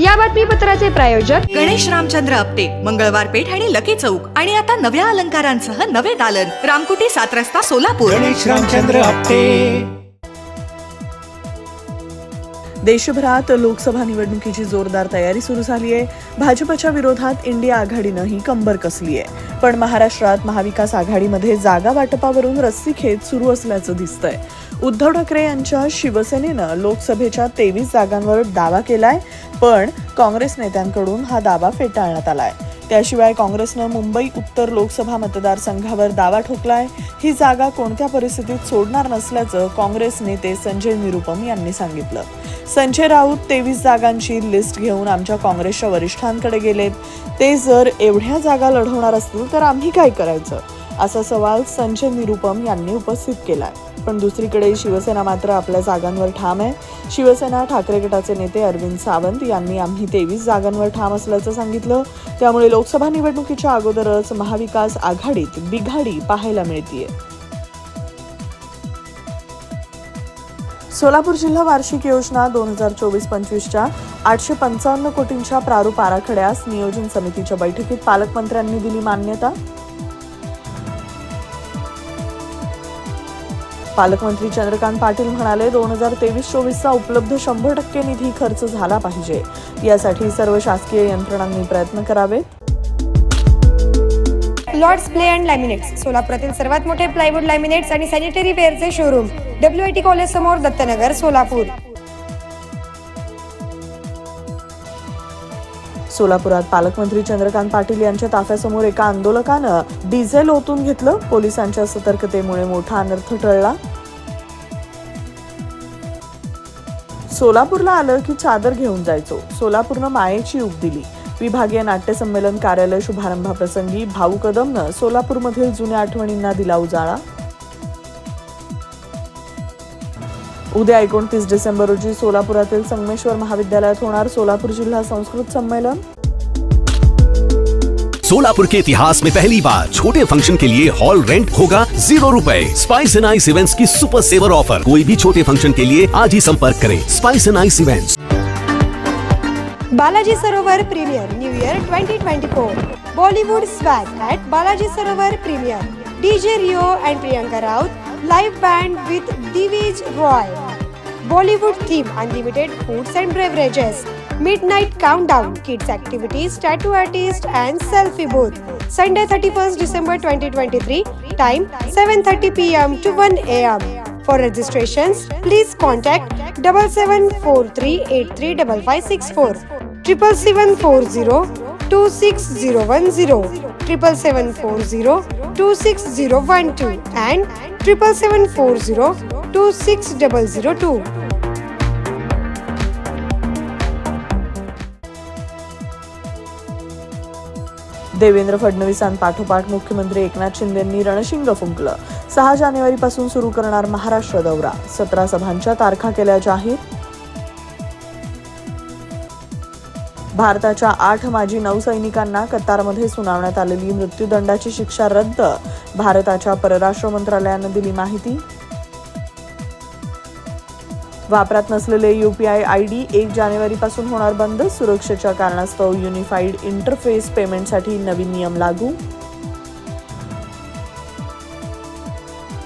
या बातमीपत्राचे प्रायोजक गणेश रामचंद्र आपटे मंगळवार पेठ आणि लकी चौक. आणि आता नव्या अलंकारांसह नवे दालन. रामकुटी सात रस्ता सोलापूर. गणेश रामचंद्र आपटे. देशभरात लोकसभा निवडणुकीची जोरदार तयारी सुरू झाली आहे. भाजपच्या विरोधात इंडिया आघाडीनंही कंबर कसली आहे पण महाराष्ट्रात महाविकास आघाडीमध्ये जागा वाटपावरून रस्सीखेच सुरू असल्याचं दिसतंय. उद्धव ठाकरे यांच्या शिवसेनेनं लोकसभेच्या तेवीस जागांवर दावा केलाय. पण काँग्रेस नेत्यांकडून हा दावा फेटाळण्यात आलाय. त्याशिवाय काँग्रेसनं मुंबई उत्तर लोकसभा मतदारसंघावर दावा ठोकलाय. ही जागा कोणत्या परिस्थितीत सोडणार नसल्याचं काँग्रेस नेते संजय निरुपम यांनी सांगितलं. संजय राऊत तेवीस जागांची लिस्ट घेऊन आमच्या काँग्रेसच्या वरिष्ठांकडे गेलेत. ते जर एवढ्या जागा लढवणार असतील तर आम्ही काय करायचं? असा सवाल संजय निरुपम यांनी उपस्थित केलाय. पण दुसरीकडे शिवसेना मात्र आपल्या जागांवर ठाम आहे. शिवसेना ठाकरे गटाचे नेते अरविंद सावंत यांनी आम्ही तेवीस जागांवर ठाम असल्याचं सांगितलं. त्यामुळे लोकसभा निवडणुकीच्या अगोदरच महाविकास आघाडीत बिघाडी पाहायला मिळतीये. सोलापूर जिल्हा वार्षिक योजना दोन हजार चोवीस पंचवीसच्या आठशे पंचावन्न कोटींच्या प्रारूप आराखड्यास नियोजन समितीच्या बैठकीत पालकमंत्र्यांनी दिली मान्यता. पालकमंत्री चंद्रकांत पाटील म्हणाले दोन हजार तेवीस चोवीसचा उपलब्ध शंभर टक्के निधी खर्च झाला पाहिजे. यासाठी सर्व शासकीय यंत्रणांनी प्रयत्न करावेत. लॉर्ड्स प्ले अँड लॅमिनेट्स सोलापुरातील सर्वात मोठे प्लायवूड लॅमिनेट्स आणि sanitary वेअरचे showroom W I T college समोर दत्तनगर सोलापूर. सोलापुरात पालकमंत्री चंद्रकांत पाटील यांच्या ताफ्यासमोर एका आंदोलकानं डिझेल ओतून घेतलं. पोलिसांच्या सतर्कतेमुळे मोठा अनर्थ टळला. सोलापूरला आलं की चादर घेऊन जायचो. सोलापूरनं मायेची उग दिली. विभागीय नाट्य संमेलन कार्यालय शुभारंभाप्रसंगी भाऊ कदमनं सोलापूरमधील जुन्या आठवणींना दिला उजाळा. उद्या एकोणतीस डिसेंबर रोजी सोलापुरातील संगमेश्वर महाविद्यालयात होणार सोलापूर जिल्हा संस्कृत संमेलन. सोलापुर के इतिहास में पहली बार छोटे फंक्शन के लिए हॉल रेंट होगा जीरो रुपए। स्पाइस एंड आइस इवेंट्स की सुपर सेवर ऑफर कोई भी छोटे फंक्शन के लिए आज ही संपर्क करें। Spice and ice events Balaji Sarovar premier new year 2024 Bollywood swag at Balaji Sarovar premier DJ Rio and Priyanka Raut live band with Divij Roy, Bollywood theme, unlimited foods and beverages, midnight countdown, kids activities, tattoo artist and selfie booth. Sunday 31st December 2023, time 7.30 pm to 1 am. For registrations, please contact 7743835564, 77740 26010, 77740 and triple seven four zero two six double zero two Devendra फडणवीसांपाठोपाठ मुख्यमंत्री एकनाथ शिंदेंनी रणशिंग फुंकलं सहा जानेवारीपासून सुरू करणार महाराष्ट्र दौरा. सतरा सभांच्या तारखा केल्या जाहीर. भारताच्या आठ माजी नौसैनिकांना कतारमध्ये सुनावण्यात आलेली मृत्यूदंडाची शिक्षा रद्द भारताच्या परराष्ट्र मंत्रालयानं दिली माहिती. वापरात नसलेले युपीआय आय डी एक जानेवारीपासून होणार बंद सुरक्षेच्या कारणास्तव युनिफाईड इंटरफेस पेमेंटसाठी नवीन नियम लागू.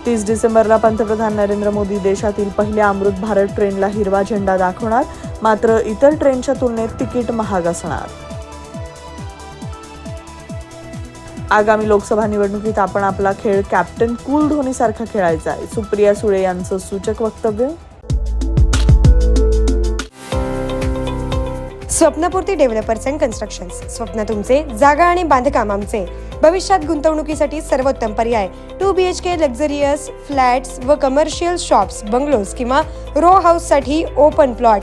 तीस डिसेंबरला पंतप्रधान नरेंद्र मोदी देशातील पहिल्या अमृत भारत ट्रेनला हिरवा झेंडा दाखवणार मात्र इतर ट्रेनच्या तुलनेत तिकीट महाग असणार. आगामी लोकसभा निवडणुकीत आपण आपला खेळ कॅप्टन कूल धोनीसारखा खेळायचा आहे. सुप्रिया सुळे यांचं सूचक वक्तव्य? स्वप्नपूर्ती डेव्हलपर्स अँड कन्स्ट्रक्शन स्वप्न तुमचे जागा आणि बांधकाम आमचे. भविष्यात गुंतवणुकीसाठी सर्वोत्तम पर्याय. Two B H K luxurious flats व कमर्शियल शॉप्स बंगलोज किंवा रो हाऊससाठी ओपन प्लॉट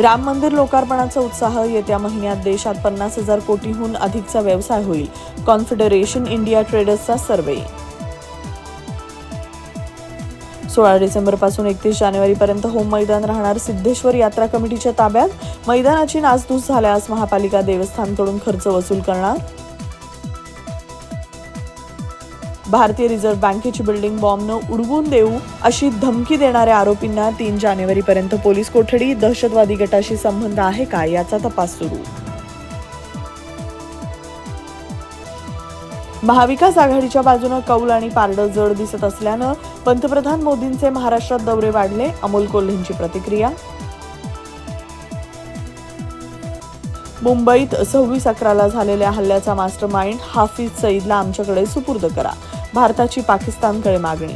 राम मंदिर लोकार्पणाचा उत्साह येत्या महिन्यात देशात पन्नास हजार कोटीहून अधिकचा व्यवसाय होईल. कॉन्फेडरेशन इंडिया ट्रेडर्सचा सर्वे. सोळा डिसेंबरपासून एकतीस जानेवारीपर्यंत होम मैदान राहणार सिद्धेश्वर यात्रा कमिटीच्या ताब्यात. मैदानाची नासधूस झाल्यास महापालिका देवस्थानकडून खर्च वसूल करणार. भारतीय रिझर्व्ह बँकेची बिल्डिंग बॉम्बनं उडवून देऊ अशी धमकी देणाऱ्या आरोपींना तीन जानेवारीपर्यंत पोलीस कोठडी दहशतवादी गटाशी संबंध आहे का? याचा तपास सुरू. महाविकास आघाडीच्या बाजूनं कौल आणि पारडं जड दिसत असल्यानं पंतप्रधान मोदींचे महाराष्ट्रात दौरे वाढले अमोल कोल्हेंची प्रतिक्रिया. मुंबईत सव्वीस अकराला झालेल्या हल्ल्याचा मास्टर माइंड हाफिज सईदला आमच्याकडे सुपूर्द करा. भारताची पाकिस्तानकडे मागणी.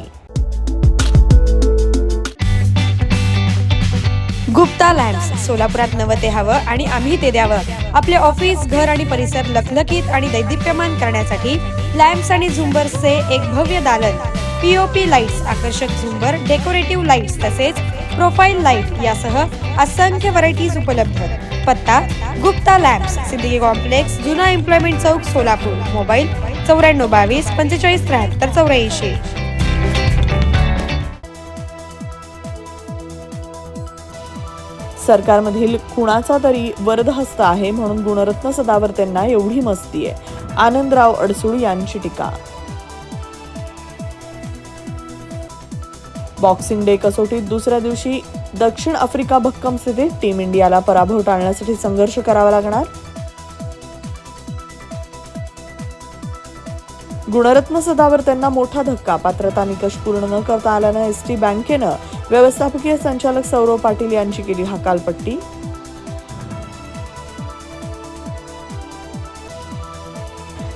गुप्ता लॅम्प्स सोलापुरात नवं ते हवं आणि आम्ही ते द्यावं. आपले ऑफिस घर आणि परिसर लखलखीत आणि दैदिप्यमान करण्यासाठी लॅम्प्स आणि झुंबर्सचे एक भव्य दालन. पीओपी लाईट्स आकर्षक झुंबर डेकोरेटिव्ह लाईट्स तसेच प्रोफाईल लाइट यासह असंख्य व्हरायटीज उपलब्ध. पत्ता गुप्ता लॅब्स सिद्दीकी कॉम्प्लेक्स जुना एम्प्लॉयमेंट चौक सोलापूर. मोबाईल चौऱ्याण्णव बावीस पंचेचाळीस त्र्याहत्तर चौऱ्याऐंशी. सरकारमधील कुणाचा तरी वरदहस्त आहे म्हणून गुणरत्न सदावर्तेंना एवढी मस्ती आहे. आनंदराव अडसूळ यांची टीका. बॉक्सिंग डे कसोटीत दुसऱ्या दिवशी दक्षिण आफ्रिका भक्कम स्थितीत टीम इंडियाला पराभव टाळण्यासाठी संघर्ष करावा लागणार. गुणरत्न सदावर त्यांना मोठा धक्का पात्रता निकष पूर्ण न करता आल्यानं एस टी बँकेनं व्यवस्थापकीय संचालक सौरव पाटील यांची केली हकालपट्टी.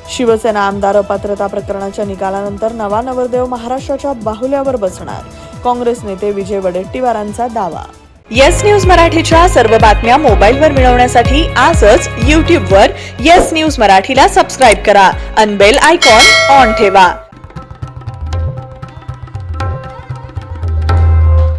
शिवसेना आमदार अपात्रता प्रकरणाच्या निकालानंतर नवा नवरदेव महाराष्ट्राच्या बाहुल्यावर बसणार. काँग्रेस नेते विजय वडेट्टीवारांचा दावा. येस न्यूज मराठीच्या सर्व बातम्या मोबाईलवर मिळवण्यासाठी आजच यूट्यूबवर येस न्यूज मराठीला सबस्क्राईब करा. अनबेल आयकॉन ऑन ठेवा.